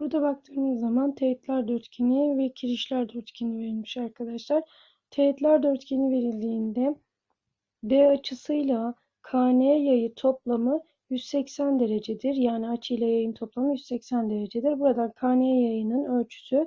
Burada baktığımız zaman teğetler dörtgeni ve kirişler dörtgeni verilmiş arkadaşlar. Teğetler dörtgeni verildiğinde D açısıyla KN yayı toplamı 180 derecedir. Yani açı ile yayın toplamı 180 derecedir. Buradan KN yayının ölçüsü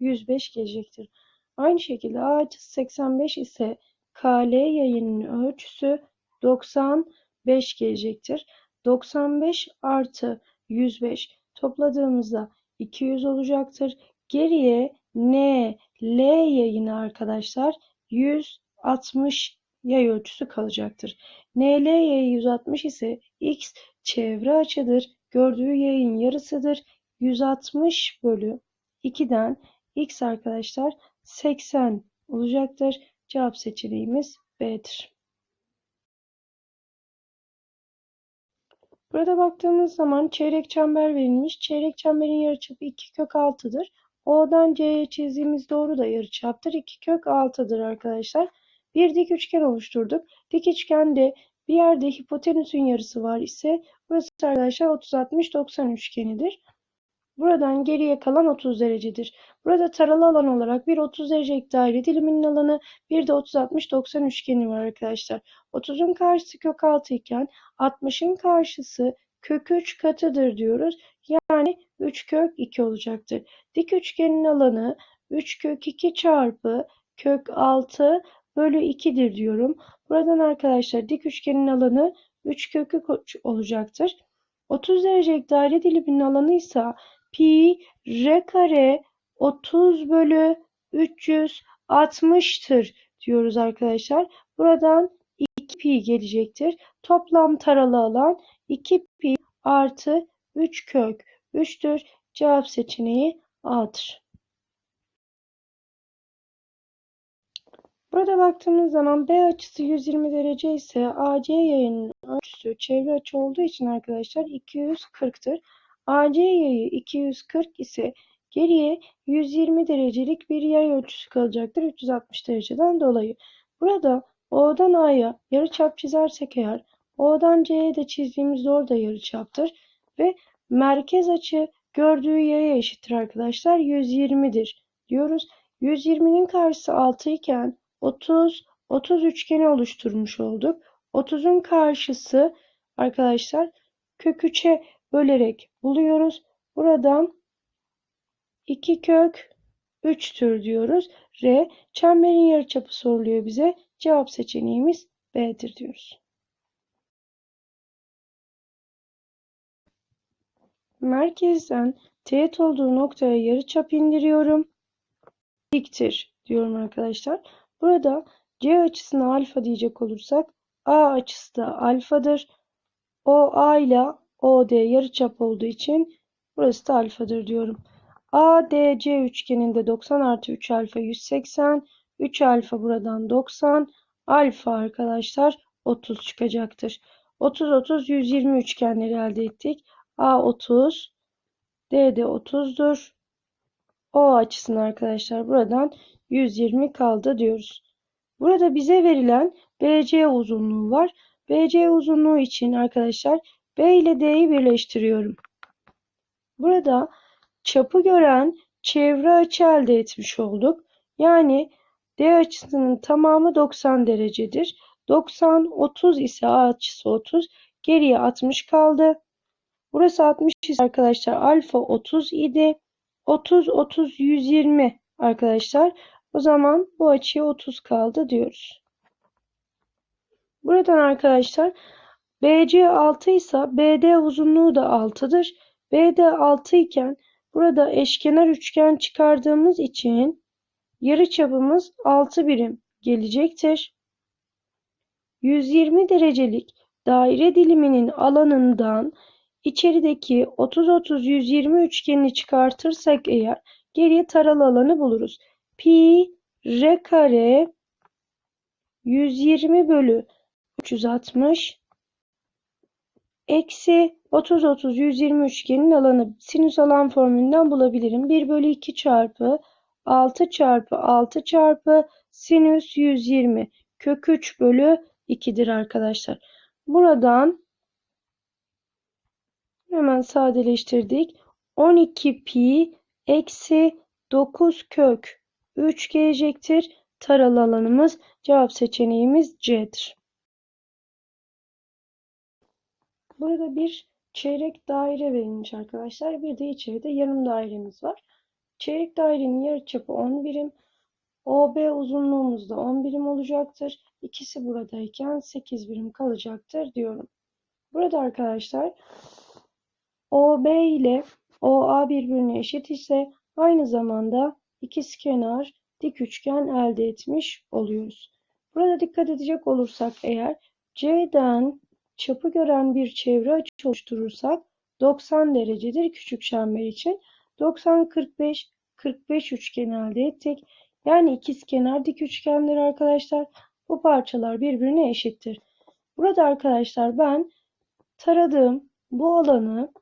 105 gelecektir. Aynı şekilde A açısı 85 ise KL yayının ölçüsü 95 gelecektir. 95 artı 105 topladığımızda 200 olacaktır. Geriye N, L yayını arkadaşlar 160 yay ölçüsü kalacaktır. NL yayı 160 ise X çevre açıdır. Gördüğü yayın yarısıdır. 160 bölü 2'den X arkadaşlar 80 olacaktır. Cevap seçeneğimiz B'dir. Burada baktığımız zaman çeyrek çember verilmiş. Çeyrek çemberin yarıçapı 2 kök 6'dır. O'dan C'ye çizdiğimiz doğru da yarıçaptır. 2 kök 6'dır arkadaşlar. Bir dik üçgen oluşturduk. Dik üçgende bir yerde hipotenüsün yarısı var ise burası arkadaşlar 30-60-90 üçgenidir. Buradan geriye kalan 30 derecedir. Burada taralı alan olarak bir 30 derecelik daire diliminin alanı bir de 30-60-90 üçgeni var arkadaşlar. 30'un karşısı kök 6 iken 60'ın karşısı kök 3 katıdır diyoruz. Yani 3 kök 2 olacaktır. Dik üçgenin alanı 3 kök 2 çarpı kök 6 bölü 2'dir diyorum. Buradan arkadaşlar dik üçgenin alanı 3 kök 3 olacaktır. 30 derecelik daire diliminin alanı ise pi r kare 30 bölü 360'tır diyoruz arkadaşlar. Buradan 2 pi gelecektir. Toplam taralı alan 2 pi artı 3 kök 3'tür. Cevap seçeneği A'dır. Burada baktığımız zaman B açısı 120 derece ise AC yayının ölçüsü çevre açı olduğu için arkadaşlar 240'tır. AC yayı 240 ise geriye 120 derecelik bir yay ölçüsü kalacaktır 360 dereceden dolayı. Burada O'dan A'ya yarıçap çizersek eğer O'dan C'ye de çizdiğimiz doğru da yarıçaptır ve merkez açı gördüğü yaya eşittir arkadaşlar 120'dir diyoruz. 120'nin karşısı 6 iken 30 30 üçgeni oluşturmuş olduk. 30'un karşısı arkadaşlar kök 3'e bölerek buluyoruz. Buradan 2 kök 3'tür diyoruz. R çemberin yarıçapı soruluyor bize. Cevap seçeneğimiz B'dir diyoruz. Merkezden teğet olduğu noktaya yarıçap indiriyorum. Diktir diyorum arkadaşlar. Burada C açısına alfa diyecek olursak A açısı da alfadır. O A ile OD yarıçap olduğu için burası da alfadır diyorum. ADC üçgeninde 90 artı 3 alfa 180. 3 alfa buradan 90. Alfa arkadaşlar 30 çıkacaktır. 30 30 120 üçgenleri elde ettik. A 30. D de 30'dur. O açısına arkadaşlar buradan 120 kaldı diyoruz. Burada bize verilen BC uzunluğu var. BC uzunluğu için arkadaşlar B ile D'yi birleştiriyorum. Burada çapı gören çevre açı elde etmiş olduk. Yani D açısının tamamı 90 derecedir. 90 30 ise A açısı 30. Geriye 60 kaldı. Burası 60 ise arkadaşlar alfa 30 idi. 30 30 120 arkadaşlar. O zaman bu açıya 30 kaldı diyoruz. Buradan arkadaşlar BC 6 ise BD uzunluğu da 6'dır. BD 6 iken burada eşkenar üçgen çıkardığımız için yarıçapımız 6 birim gelecektir. 120 derecelik daire diliminin alanından içerideki 30-30-120 üçgenini çıkartırsak eğer geriye taralı alanı buluruz. Pi r kare 120 bölü 360 eksi 30 30 120 üçgenin alanı sinüs alan formülünden bulabilirim. 1 bölü 2 çarpı 6 çarpı 6 çarpı sinüs 120 kök 3 bölü 2'dir arkadaşlar. Buradan hemen sadeleştirdik. 12 pi eksi 9 kök 3 gelecektir. Taralı alanımız cevap seçeneğimiz C'dir. Burada bir çeyrek daire verilmiş arkadaşlar. Bir de içeride yarım dairemiz var. Çeyrek dairenin yarıçapı 10 birim. OB uzunluğumuz da 10 birim olacaktır. İkisi buradayken 8 birim kalacaktır diyorum. Burada arkadaşlar OB ile OA birbirine eşit ise aynı zamanda ikizkenar dik üçgen elde etmiş oluyoruz. Burada dikkat edecek olursak eğer C'den çapı gören bir çevre açı oluşturursak 90 derecedir küçük çember için. 90 45 45 üçgen elde ettik. Yani ikizkenar dik üçgenler arkadaşlar. Bu parçalar birbirine eşittir. Burada arkadaşlar ben taradığım bu alanı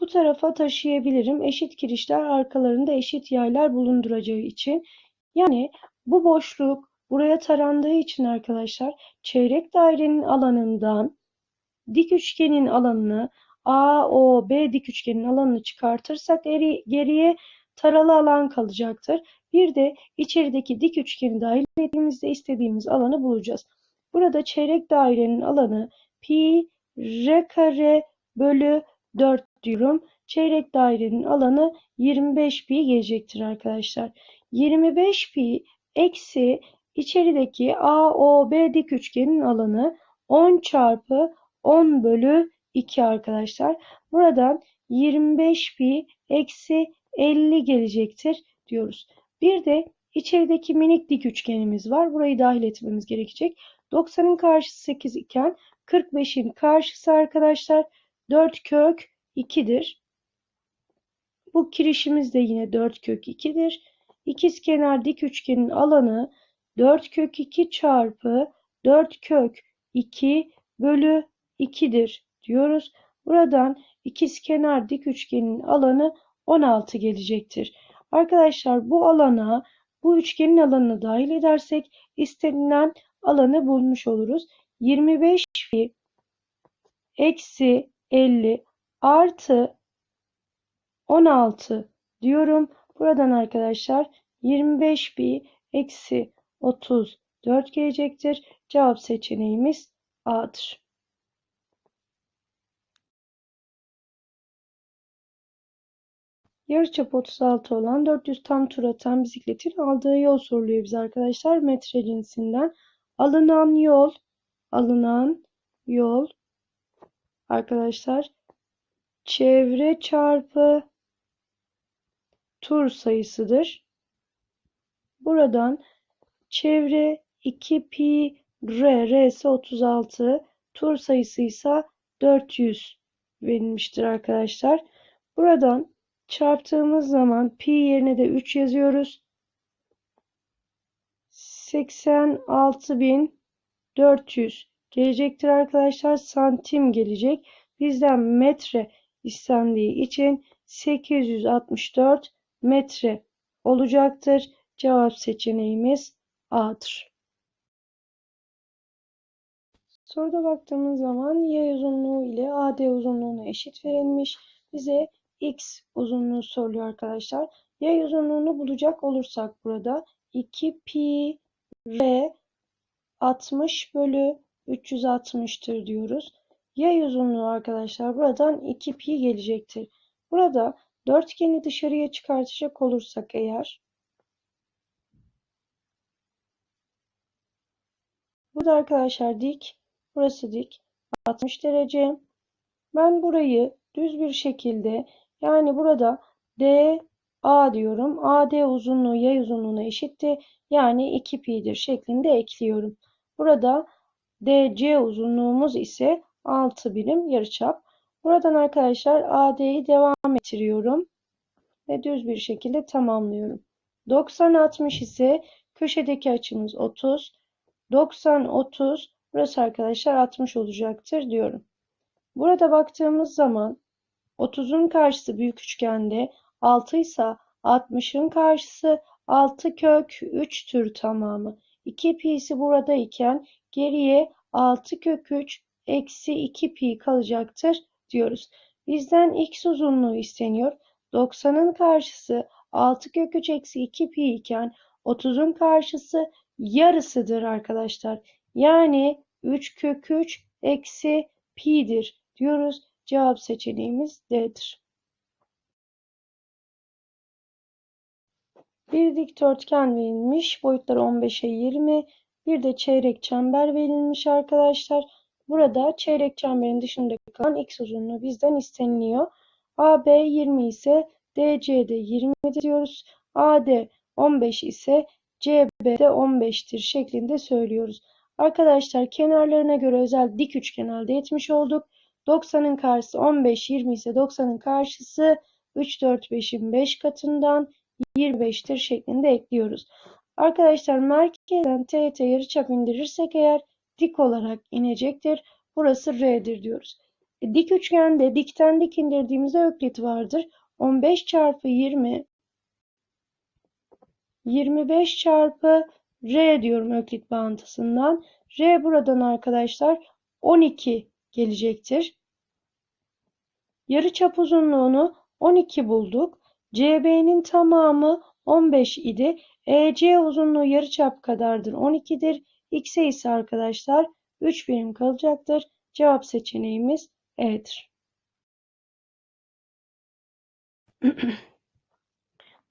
bu tarafa taşıyabilirim. Eşit kirişler arkalarında eşit yaylar bulunduracağı için. Yani bu boşluk buraya tarandığı için arkadaşlar çeyrek dairenin alanından dik üçgenin alanını AOB dik üçgenin alanını çıkartırsak geriye taralı alan kalacaktır. Bir de içerideki dik üçgeni dahil ettiğimizde istediğimiz alanı bulacağız. Burada çeyrek dairenin alanı pi r kare bölü 4 diyorum. Çeyrek dairenin alanı 25 pi gelecektir arkadaşlar. 25 pi eksi içerideki AOB dik üçgenin alanı 10 çarpı 10 bölü 2 arkadaşlar. Buradan 25 pi eksi 50 gelecektir diyoruz. Bir de içerideki minik dik üçgenimiz var. Burayı dahil etmemiz gerekecek. 90'ın karşısı 8 iken 45'in karşısı arkadaşlar 4 kök 2'dir. Bu kirişimiz de yine 4 kök 2'dir. İkizkenar dik üçgenin alanı 4 kök 2 çarpı 4 kök 2 bölü 2'dir diyoruz. Buradan ikizkenar dik üçgenin alanı 16 gelecektir. Arkadaşlar bu alana bu üçgenin alanını dahil edersek istenilen alanı bulmuş oluruz. 25 pi eksi 50 artı 16 diyorum. Buradan arkadaşlar 25 pi eksi 34 gelecektir. Cevap seçeneğimiz A'dır. Yarıçapı 36 olan 400 tam tur atan bisikletin aldığı yol soruluyor bize arkadaşlar. Metre cinsinden. Alınan yol, alınan yol arkadaşlar çevre çarpı tur sayısıdır. Buradan çevre 2 pi r, r ise 36, tur sayısı ise 400 verilmiştir arkadaşlar. Buradan çarptığımız zaman pi yerine de 3 yazıyoruz. 86.400 gelecektir arkadaşlar. Santim gelecek. Bizden metre istendiği için 864 metre olacaktır. Cevap seçeneğimiz A'dır. Soruda baktığımız zaman y uzunluğu ile AD uzunluğuna eşit verilmiş. Bize x uzunluğu soruluyor arkadaşlar. Y uzunluğunu bulacak olursak burada 2 pi r 60 bölü 360'tır diyoruz. Y uzunluğu arkadaşlar buradan 2 pi gelecektir. Burada dörtgeni dışarıya çıkartacak olursak eğer bu da arkadaşlar dik. Burası dik. 60 derece. Ben burayı düz bir şekilde yani burada D A diyorum. AD uzunluğu yay uzunluğuna eşitti. Yani 2 pi'dir şeklinde ekliyorum. Burada DC uzunluğumuz ise 6 birim yarıçap. Buradan arkadaşlar AD'yi devam ettiriyorum. Ve düz bir şekilde tamamlıyorum. 90-60 ise köşedeki açımız 30. 90-30 burası arkadaşlar 60 olacaktır diyorum. Burada baktığımız zaman 30'un karşısı büyük üçgende 6 ise 60'ın karşısı 6 kök 3 tür tamamı. 2 pi'si burada iken geriye 6 kök 3 eksi 2 pi kalacaktır diyoruz. Bizden x uzunluğu isteniyor. 90'ın karşısı 6 kök 3 eksi 2 pi iken 30'un karşısı yarısıdır arkadaşlar. Yani 3 kök 3 eksi pi'dir diyoruz. Cevap seçeneğimiz D'dir. Bir dikdörtgen verilmiş. Boyutları 15'e 20. Bir de çeyrek çember verilmiş arkadaşlar. Burada çeyrek çemberin dışında kalan x uzunluğu bizden isteniliyor. AB 20 ise DC'de 20 diyoruz. AD 15 ise CB'de 15'tir şeklinde söylüyoruz. Arkadaşlar kenarlarına göre özel dik üçgen elde etmiş olduk. 90'ın karşısı 15, 20 ise 90'ın karşısı 3, 4, 5'in 5 katından 25'tir şeklinde ekliyoruz. Arkadaşlar merkezden teğet yarıçap indirirsek eğer dik olarak inecektir. Burası R'dir diyoruz. E, dik üçgende dikten dik indirdiğimizde öklit vardır. 15 çarpı 20 25 çarpı R diyorum öklit bağıntısından. R buradan arkadaşlar 12 gelecektir. Yarıçap uzunluğunu 12 bulduk. CB'nin tamamı 15 idi. EC uzunluğu yarıçap kadardır 12'dir. X'e ise arkadaşlar 3 birim kalacaktır. Cevap seçeneğimiz E'dir.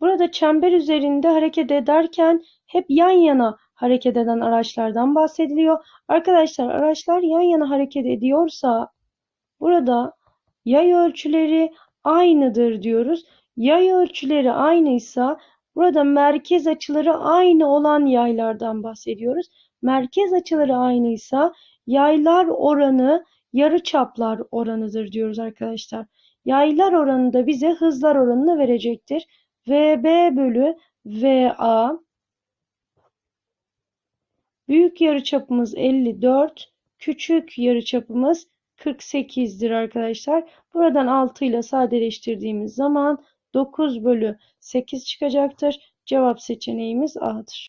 Burada çember üzerinde hareket ederken hep yan yana hareket eden araçlardan bahsediliyor. Arkadaşlar araçlar yan yana hareket ediyorsa burada yay ölçüleri aynıdır diyoruz. Yay ölçüleri aynıysa burada merkez açıları aynı olan yaylardan bahsediyoruz. Merkez açıları aynıysa yaylar oranı yarıçaplar oranıdır diyoruz arkadaşlar. Yaylar oranı da bize hızlar oranını verecektir. VB bölü VA büyük yarıçapımız 54, küçük yarıçapımız 48'dir arkadaşlar. Buradan 6 ile sadeleştirdiğimiz zaman 9 bölü 8 çıkacaktır. Cevap seçeneğimiz A'dır.